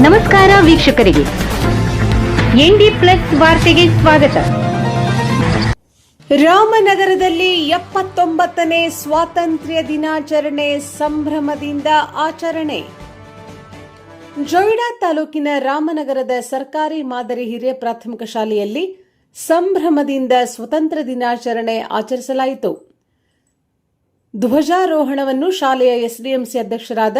ನಮಸ್ಕಾರ ವೀಕ್ಷಕರಿಗೆ. ND plus ವಾರ್ತೆಗೆ ಸ್ವಾಗತ. ರಾಮನಗರದಲ್ಲಿ ಎಪ್ಪತ್ತೊಂಬತ್ತನೇ ಸ್ವಾತಂತ್ರ್ಯ ದಿನಾಚರಣೆ ಸಂಭ್ರಮದಿಂದ ಆಚರಣೆ. ಜೊಯ್ಡಾ ತಾಲೂಕಿನ ರಾಮನಗರದ ಸರ್ಕಾರಿ ಮಾದರಿ ಹಿರಿಯ ಪ್ರಾಥಮಿಕ ಶಾಲೆಯಲ್ಲಿ ಸಂಭ್ರಮದಿಂದ ಸ್ವತಂತ್ರ ದಿನಾಚರಣೆ ಆಚರಿಸಲಾಯಿತು. ಧ್ವಜಾರೋಹಣವನ್ನು ಶಾಲೆಯ ಎಸ್ಡಿಎಂಸಿ ಅಧ್ಯಕ್ಷರಾದ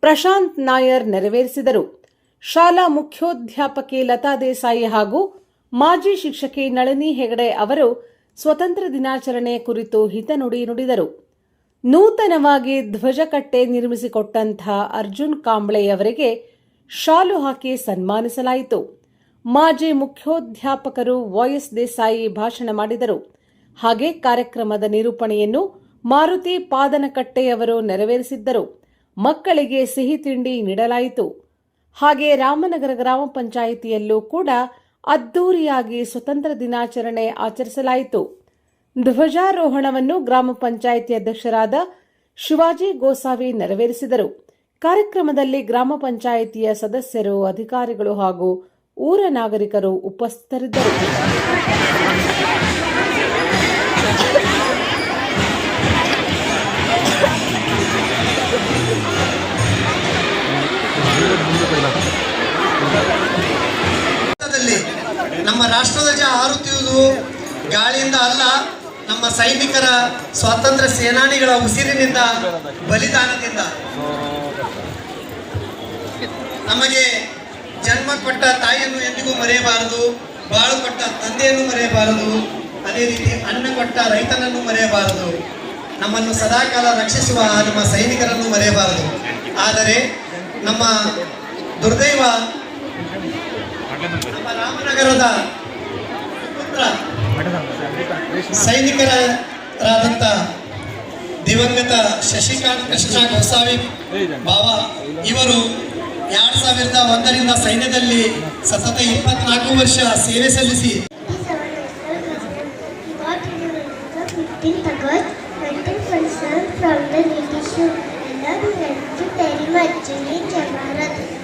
ಪ್ರಶಾಂತ್ ನಾಯರ್ ನೆರವೇರಿಸಿದರು. ಶಾಲಾ ಮುಖ್ಯೋಧ್ಯಾಪಕಿ ಲತಾ ದೇಸಾಯಿ ಹಾಗೂ ಮಾಜಿ ಶಿಕ್ಷಕಿ ನಳಿನಿ ಹೆಗಡೆ ಅವರು ಸ್ವತಂತ್ರ ದಿನಾಚರಣೆ ಕುರಿತು ಹಿತನುಡಿ ನುಡಿದರು. ನೂತನವಾಗಿ ಧ್ವಜಕಟ್ಟೆ ನಿರ್ಮಿಸಿಕೊಟ್ಟಂಥ ಅರ್ಜುನ್ ಕಾಂಬ್ಳೆ ಅವರಿಗೆ ಶಾಲು ಹಾಕಿ ಸನ್ಮಾನಿಸಲಾಯಿತು. ಮಾಜಿ ಮುಖ್ಯೋಧ್ಯಾಪಕರು ವಾಯಸ್ ದೇಸಾಯಿ ಭಾಷಣ ಮಾಡಿದರು. ಹಾಗೆ ಕಾರ್ಯಕ್ರಮದ ನಿರೂಪಣೆಯನ್ನು ಮಾರುತಿ ಪಾದನಕಟ್ಟೆಯವರು ನೆರವೇರಿಸಿದ್ದರು. ಮಕ್ಕಳಿಗೆ ಸಿಹಿ ತಿಂಡಿ ನೀಡಲಾಯಿತು. ಹಾಗೆ ರಾಮನಗರ ಗ್ರಾಮ ಪಂಚಾಯಿತಿಯಲ್ಲೂ ಕೂಡ ಅದ್ದೂರಿಯಾಗಿ ಸ್ವತಂತ್ರ ದಿನಾಚರಣೆ ಆಚರಿಸಲಾಯಿತು. ಧ್ವಜಾರೋಹಣವನ್ನು ಗ್ರಾಮ ಪಂಚಾಯಿತಿ ಅಧ್ಯಕ್ಷರಾದ ಶಿವಾಜಿ ಗೋಸಾವಿ ನೆರವೇರಿಸಿದರು. ಕಾರ್ಯಕ್ರಮದಲ್ಲಿ ಗ್ರಾಮ ಪಂಚಾಯಿತಿಯ ಸದಸ್ಯರು, ಅಧಿಕಾರಿಗಳು ಹಾಗೂ ಊರ ನಾಗರಿಕರು ಉಪಸ್ಥಿತರಿದ್ದರು. ನಮ್ಮ ರಾಷ್ಟ್ರಧ್ವಜ ಹಾರುತ್ತಿರುವುದು ಗಾಳಿಯಿಂದ ಅಲ್ಲ, ನಮ್ಮ ಸೈನಿಕರ ಸ್ವಾತಂತ್ರ್ಯ ಸೇನಾನಿಗಳ ಉಸಿರಿನಿಂದ, ಬಲಿದಾನದಿಂದ. ನಮಗೆ ಜನ್ಮ ಕೊಟ್ಟ ತಾಯಿಯನ್ನು ಎಂದಿಗೂ ಮರೆಯಬಾರದು, ಬಾಳು ಕೊಟ್ಟ ತಂದೆಯನ್ನು ಮರೆಯಬಾರದು, ಅದೇ ರೀತಿ ಅನ್ನ ಕೊಟ್ಟ ರೈತನನ್ನು ಮರೆಯಬಾರದು. ನಮ್ಮನ್ನು ಸದಾಕಾಲ ರಕ್ಷಿಸುವ ನಮ್ಮ ಸೈನಿಕರನ್ನು ಮರೆಯಬಾರದು. ಆದರೆ ನಮ್ಮ ದುರ್ದೈವ ರಾಮನಗರದ ಪುತ್ರ ಸೈನಿಕರಾದಂಥ ದಿವಂಗತ ಶಶಿಕಾಂತ್ ಕೃಷ್ಣ ಗೋಸಾವಿ ಬಾವ, ಇವರು ಎರಡ್ ಸಾವಿರದ ಒಂದರಿಂದ ಸೈನ್ಯದಲ್ಲಿ ಸತತ ಇಪ್ಪತ್ನಾಲ್ಕು ವರ್ಷ ಸೇವೆ ಸಲ್ಲಿಸಿ got in the 15th August 1947 from the British. I love you very